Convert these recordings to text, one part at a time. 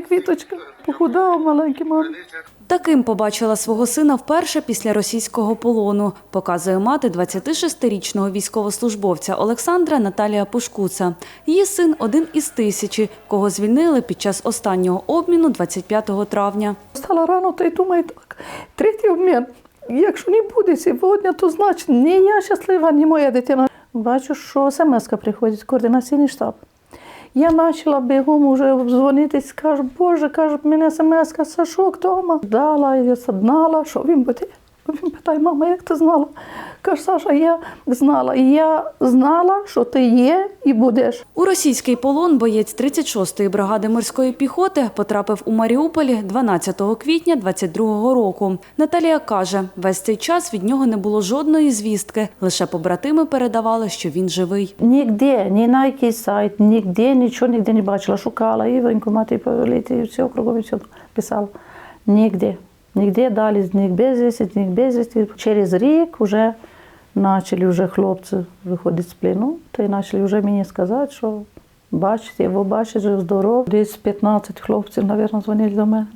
як квіточка. Похудав маленький мама. Таким побачила свого сина вперше після російського полону, показує мати 26-річного військовослужбовця Олександра Наталія Пушкуца. Її син один із тисячі, кого звільнили під час останнього обміну 25 травня. Стала рано, то й думаю, так, третій обмін. Якщо не буде сьогодні, то значить не я щаслива, ні моя дитина. Бачу, що смс приходить, координаційний штаб. Я почала бігом уже дзвонити, кажу, Боже, каже, мене смс Сашок Тома. Дала, я знала, що він буде. Він питає, мама, як ти знала? Каже, Саша, я знала. І я знала, що ти є і будеш. У російський полон боєць 36-ї бригади морської піхоти потрапив у Маріуполі 12 квітня 22-го року. Наталія каже, весь цей час від нього не було жодної звістки. Лише побратими передавали, що він живий. Нігде, ні на який сайт, нігде, нічого ніде не бачила. Шукала і воєнкомати, і поліції, і все кругом і все писала. Нігде. Нігде далі зник безвісті, зник безвісті. Через рік вже почали вже хлопці виходити з плену, та й почали вже мені сказати, що бачите, його бачить, жив здоров. Десь 15 хлопців, мабуть, дзвонили до мене.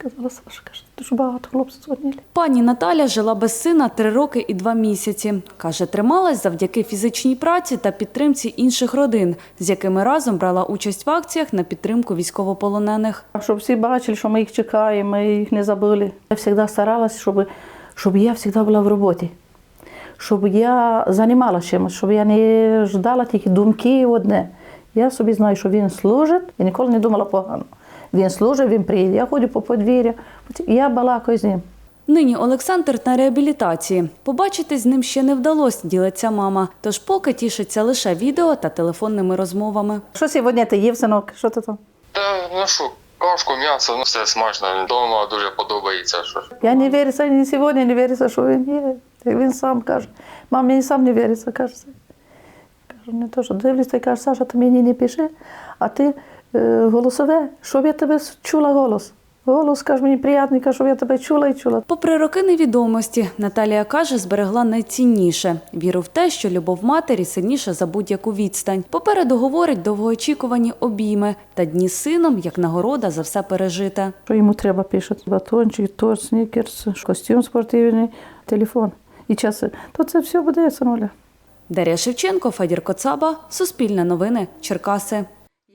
Сказала, Саша, каже, дуже багато хлопців дзвонили. Пані Наталя жила без сина три роки і два місяці. Каже, трималась завдяки фізичній праці та підтримці інших родин, з якими разом брала участь в акціях на підтримку військовополонених. Щоб всі бачили, що ми їх чекаємо, ми їх не забули. Я завжди старалася, щоб, щоб я завжди була в роботі, щоб я займалася чимось, щоб я не ждала тільки думки одне. Я собі знаю, що він служить, я ніколи не думала погано. Він служить, він приїде. Я ходжу по подвір'ю, я балакаю з ним. Нині Олександр на реабілітації. Побачитись з ним ще не вдалося, ділиться мама. Тож поки тішиться лише відео та телефонними розмовами. Що сьогодні ти їв, синок? Що ти там? Та ну що, кашку, м'ясо, ну все смачно. Вдома дуже подобається. Що. Я не вірюся, ні сьогодні не вірюся, що він є. Він сам каже. Мам, мені сам не віриться, каже. Кажу, не то, що дивлюся і каже, Саша, ти мені не пиши, а ти голосове, щоб я тебе чула голос. Голос, каже, мені приємний, каже, щоб я тебе чула і чула. Попри роки невідомості, Наталія каже, зберегла найцінніше віру в те, що любов матері сильніша за будь-яку відстань. Попереду говорить довгоочікувані обійми та дні з сином як нагорода за все пережите. Що йому треба пишуть? Батончик, торт, снікерс, костюм спортивний, телефон і часи. То це все буде, синуля. Дар'я Шевченко, Федір Коцаба, Суспільне новини, Черкаси.